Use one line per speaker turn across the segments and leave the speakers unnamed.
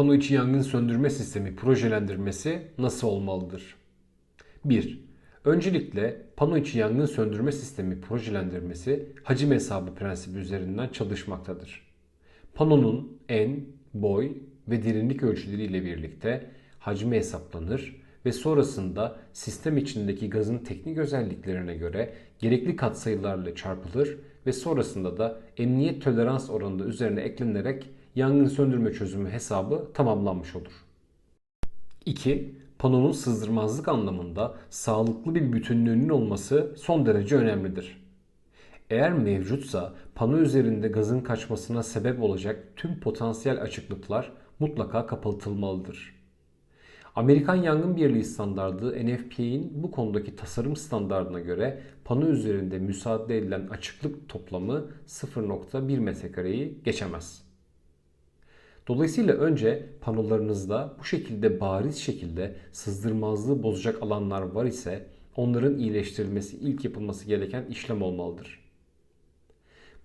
Pano içi yangın söndürme sistemi projelendirmesi nasıl olmalıdır? 1. Öncelikle pano içi yangın söndürme sistemi projelendirmesi hacim hesabı prensibi üzerinden çalışmaktadır. Panonun en, boy ve derinlik ölçüleri ile birlikte hacmi hesaplanır ve sonrasında sistem içindeki gazın teknik özelliklerine göre gerekli katsayılarla çarpılır ve sonrasında da emniyet tolerans oranı da üzerine eklenerek yangın söndürme çözümü hesabı tamamlanmış olur. 2. Panonun sızdırmazlık anlamında sağlıklı bir bütünlüğünün olması son derece önemlidir. Eğer mevcutsa pano üzerinde gazın kaçmasına sebep olacak tüm potansiyel açıklıklar mutlaka kapatılmalıdır. Amerikan Yangın Birliği standardı NFPA'nin bu konudaki tasarım standardına göre pano üzerinde müsaade edilen açıklık toplamı 0.1 metrekareyi geçemez. Dolayısıyla önce panolarınızda bu şekilde bariz şekilde sızdırmazlığı bozacak alanlar var ise onların iyileştirilmesi ilk yapılması gereken işlem olmalıdır.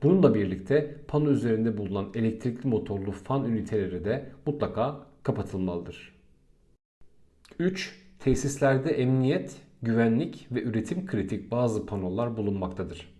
Bununla birlikte pano üzerinde bulunan elektrikli motorlu fan üniteleri de mutlaka kapatılmalıdır. 3. Tesislerde emniyet, güvenlik ve üretim kritik bazı panolar bulunmaktadır.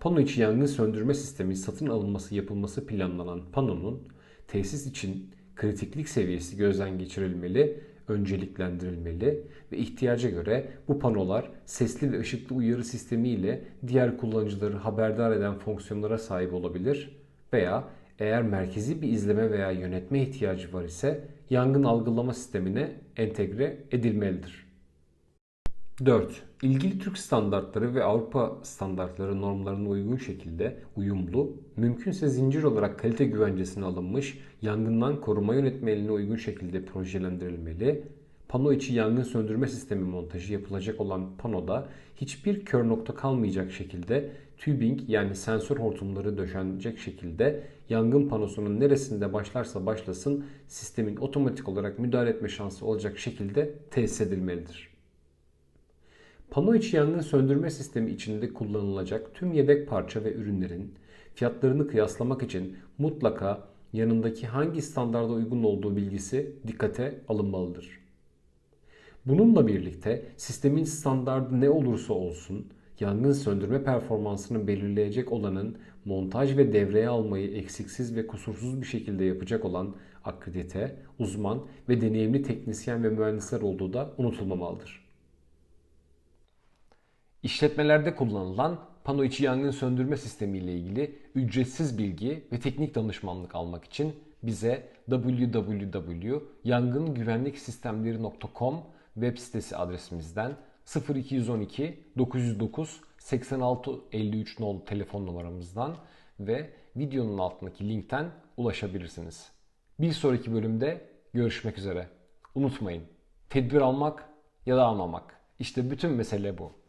Pano içi yangın söndürme sistemi satın alınması yapılması planlanan panonun tesis için kritiklik seviyesi gözden geçirilmeli, önceliklendirilmeli ve ihtiyaca göre bu panolar sesli ve ışıklı uyarı sistemi ile diğer kullanıcıları haberdar eden fonksiyonlara sahip olabilir veya eğer merkezi bir izleme veya yönetme ihtiyacı var ise yangın algılama sistemine entegre edilmelidir. 4. İlgili Türk standartları ve Avrupa standartları normlarına uygun şekilde uyumlu, mümkünse zincir olarak kalite güvencesine alınmış yangından koruma yönetmeliğine uygun şekilde projelendirilmeli, pano içi yangın söndürme sistemi montajı yapılacak olan panoda hiçbir kör nokta kalmayacak şekilde tubing yani sensör hortumları döşenecek şekilde yangın panosunun neresinde başlarsa başlasın sistemin otomatik olarak müdahale etme şansı olacak şekilde tesis edilmelidir. Pano içi yangın söndürme sistemi içinde kullanılacak tüm yedek parça ve ürünlerin fiyatlarını kıyaslamak için mutlaka yanındaki hangi standarda uygun olduğu bilgisi dikkate alınmalıdır. Bununla birlikte sistemin standardı ne olursa olsun yangın söndürme performansını belirleyecek olanın montaj ve devreye almayı eksiksiz ve kusursuz bir şekilde yapacak olan akredite, uzman ve deneyimli teknisyen ve mühendisler olduğu da unutulmamalıdır. İşletmelerde kullanılan pano içi yangın söndürme sistemi ile ilgili ücretsiz bilgi ve teknik danışmanlık almak için bize www.yangıngüvenliksistemleri.com web sitesi adresimizden 0212 909 86 53 nolu telefon numaramızdan ve videonun altındaki linkten ulaşabilirsiniz. Bir sonraki bölümde görüşmek üzere. Unutmayın, tedbir almak ya da almamak. İşte bütün mesele bu.